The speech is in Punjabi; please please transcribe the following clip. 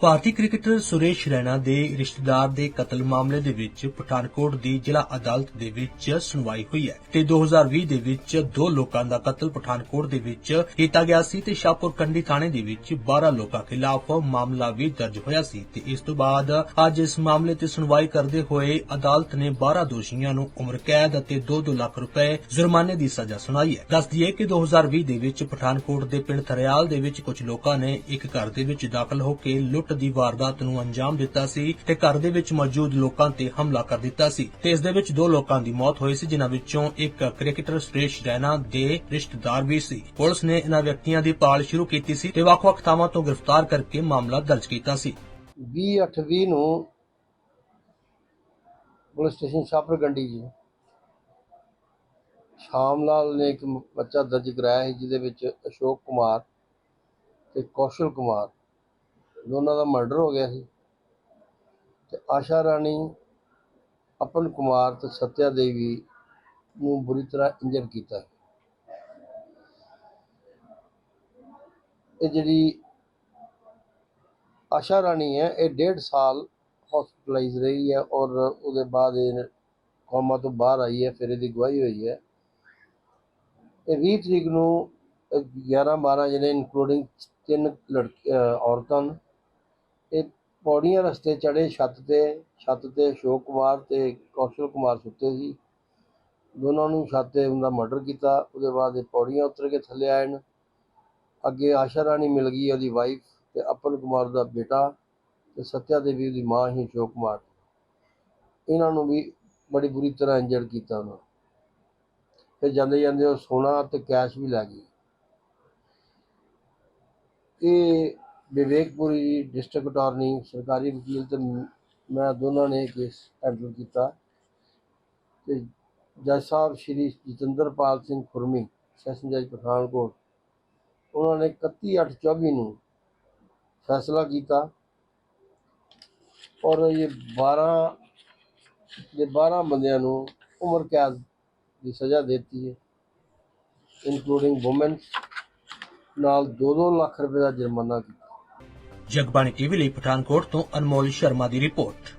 ਭਾਰਤੀ ਕ੍ਰਿਕਟਰ ਸੁਰੇਸ਼ ਰੈਣਾ ਦੇ ਰਿਸ਼ਤੇਦਾਰ ਦੇ ਕਤਲ ਮਾਮਲੇ ਦੇ ਵਿੱਚ ਪਠਾਨਕੋਟ ਦੀ ਜ਼ਿਲ੍ਹਾ ਅਦਾਲਤ ਦੇ ਵਿੱਚ ਸੁਣਵਾਈ ਹੋਈ ਹੈ ਤੇ 2020 ਦੇ ਵਿੱਚ ਦੋ ਲੋਕਾਂ ਦਾ ਕਤਲ ਪਠਾਨਕੋਟ ਦੇ ਵਿੱਚ ਕੀਤਾ ਗਿਆ ਸੀ ਤੇ ਸ਼ਾਹਪੁਰ ਕੰਡੀ ਥਾਣੇ ਦੇ ਵਿੱਚ 12 ਲੋਕਾਂ ਖਿਲਾਫ ਮਾਮਲਾ ਵੀ ਦਰਜ ਹੋਇਆ ਸੀ ਤੇ ਇਸ ਤੋਂ ਬਾਅਦ ਅੱਜ ਇਸ ਮਾਮਲੇ ਤੇ ਸੁਣਵਾਈ ਕਰਦੇ ਹੋਏ ਅਦਾਲਤ ਨੇ 12 ਦੋਸ਼ੀਆਂ ਨੂੰ ਉਮਰ ਕੈਦ ਅਤੇ 2-2 ਲੱਖ ਰੁਪਏ ਜੁਰਮਾਨੇ ਦੀ ਸਜ਼ਾ ਸੁਣਾਈ ਹੈ। ਦੱਸ ਦਈਏ ਕਿ 2020 ਦੇ ਵਿੱਚ ਪਠਾਨਕੋਟ ਦੇ ਪਿੰਡ ਥਰਿਆਲ ਦੇ ਵਿੱਚ ਕੁਝ ਲੋਕਾਂ ਨੇ ਇੱਕ ਘਰ ਦੇ ਵਿੱਚ ਦਾਖਲ ਹੋ ਕੇ ਲੁੱਟ ਦੀ ਵਾਰਦਾਤ ਨੂੰ ਅੰਜਾਮ ਦਿੱਤਾ ਸੀ ਤੇ ਘਰ ਦੇ ਵਿੱਚ ਮੌਜੂਦ ਲੋਕਾਂ ਤੇ ਹਮਲਾ ਕਰ ਦਿੱਤਾ ਸੀ। ਤੇ ਇਸ ਦੇ ਵਿੱਚ ਦੋ ਲੋਕਾਂ ਦੀ ਮੌਤ ਹੋਈ ਸੀ, ਜਿਨ੍ਹਾਂ ਵਿੱਚੋਂ ਇੱਕ ਕ੍ਰਿਕਟਰ ਸੁਰੇਸ਼ ਰੈਣਾ ਦੇ ਰਿਸ਼ਤੇਦਾਰ ਵੀ ਸੀ। ਪੁਲਿਸ ਨੇ ਇਹਨਾਂ ਵਿਅਕਤੀਆਂ ਦੀ ਭਾਲ ਸ਼ੁਰੂ ਕੀਤੀ ਸੀ ਤੇ ਵੱਖ-ਵੱਖ ਥਾਵਾਂ ਤੋਂ ਗ੍ਰਿਫਤਾਰ ਕਰਕੇ ਮਾਮਲਾ ਦਰਜ ਕੀਤਾ ਸੀ। 20/8/20 ਨੂੰ ਪੁਲਿਸ ਸਟੇਸ਼ਨ ਸ਼ਾਹਪੁਰ ਗੰਡੀ ਜੀ ਸ਼ਾਮ ਲਾਲ ਨੇ ਇੱਕ ਬੱਚਾ ਦਰਜ ਕਰਾਇਆ ਸੀ, ਜਿਹਦੇ ਵਿੱਚ ਅਸ਼ੋਕ ਕੁਮਾਰ ਤੇ ਕੌਸ਼ਲ ਕੁਮਾਰ ਦੋਨਾਂ ਦਾ ਮਰਡਰ ਹੋ ਗਿਆ ਸੀ। ਤੇ ਆਸ਼ਾ ਰਾਣੀ ਅਪਨ ਕੁਮਾਰ ਤੇ ਸਤਿਆ ਦੇਵੀ ਨੂੰ ਬੁਰੀ ਤਰ੍ਹਾਂ ਇੰਜਰ ਕੀਤਾ। ਇਹ ਜਿਹੜੀ ਆਸ਼ਾ ਰਾਣੀ ਹੈ ਇਹ ਡੇਢ ਸਾਲ ਹਸਪੀਟਲਾਈਜ਼ ਰਹੀ ਹੈ ਔਰ ਉਹਦੇ ਬਾਅਦ ਇਹ ਕੋਮਾ ਤੋਂ ਬਾਹਰ ਆਈ ਹੈ ਫਿਰ ਇਹਦੀ ਗਵਾਹੀ ਹੋਈ ਹੈ। ਇਹ 20 ਤਰੀਕ ਨੂੰ 11 12 ਜਿਹੜੇ ਇਨਕਲੂਡਿੰਗ ਤਿੰਨ ਲੜਕੀ ਔਰਤਾਂ ਨੇ, ਇਹ ਪੌੜੀਆਂ ਰਸਤੇ ਚੜੇ ਛੱਤ ਤੇ ਛੱਤ ਤੇ ਅਸ਼ੋਕ ਕੁਮਾਰ ਤੇ ਕੌਸ਼ਲ ਕੁਮਾਰ ਸੁੱਤੇ ਸੀ। ਦੋਨਾਂ ਨੂੰ ਛੱਤ ਤੇ ਉਹਦਾ ਮਰਡਰ ਕੀਤਾ। ਉਹਦੇ ਬਾਅਦ ਇਹ ਪੌੜੀਆਂ ਉਤਰ ਕੇ ਥੱਲੇ ਆਏ ਨੇ। ਅੱਗੇ ਆਸ਼ਾ ਰਾਣੀ ਮਿਲ ਗਈ ਉਹਦੀ ਵਾਈਫ ਤੇ ਅਪਨ ਕੁਮਾਰ ਦਾ ਬੇਟਾ ਤੇ ਸਤਿਆ ਦੇਵੀ ਦੀ ਮਾਂ ਹੀ ਅਸ਼ੋਕ ਕੁਮਾਰ। ਇਹਨਾਂ ਨੂੰ ਵੀ ਬੜੀ ਬੁਰੀ ਤਰ੍ਹਾਂ ਇੰਜਰ ਕੀਤਾ ਉਹਨਾਂ। ਫਿਰ ਜਾਂਦੇ ਜਾਂਦੇ ਉਹ ਸੋਨਾ ਤੇ ਕੈਸ਼ ਵੀ ਲੈ ਗਈ। ਇਹ ਵਿਵੇਕਪੁਰੀ ਡਿਸਟ੍ਰਿਕਟ ਅਟਾਰਨੀ, ਸਰਕਾਰੀ ਵਕੀਲ ਤੇ ਮ- ਮੈਂ ਦੋਨਾਂ ਨੇ ਕੇਸ ਹੈਂਡਲ ਕੀਤਾ। ਤੇ ਜੱਜ ਸਾਹਿਬ ਸ਼੍ਰੀ ਜਤਿੰਦਰਪਾਲ ਸਿੰਘ ਖੁਰਮੀ, ਸੈਸ਼ਨ ਜੱਜ ਪਠਾਨਕੋਟ, ਉਹਨਾਂ ਨੇ 31/8/24 ਨੂੰ ਫੈਸਲਾ ਕੀਤਾ। ਔਰ ਇਹ 12 ਇਹ 12 ਬੰਦਿਆਂ ਨੂੰ ਉਮਰ ਕੈਦ ਦੀ ਸਜ਼ਾ ਦਿੱਤੀ ਹੈ ਇਨਕਲੂਡਿੰਗ ਔਮਨ ਨਾਲ 2-2 ਲੱਖ ਰੁਪਏ ਦਾ ਜੁਰਮਾਨਾ ਕੀਤਾ। ਜਗਬਾਣੀ ਟੀਵੀ ਲਈ ਪਠਾਨਕੋਟ ਤੋਂ ਅਨਮੋਲ ਸ਼ਰਮਾ ਦੀ ਰਿਪੋਰਟ।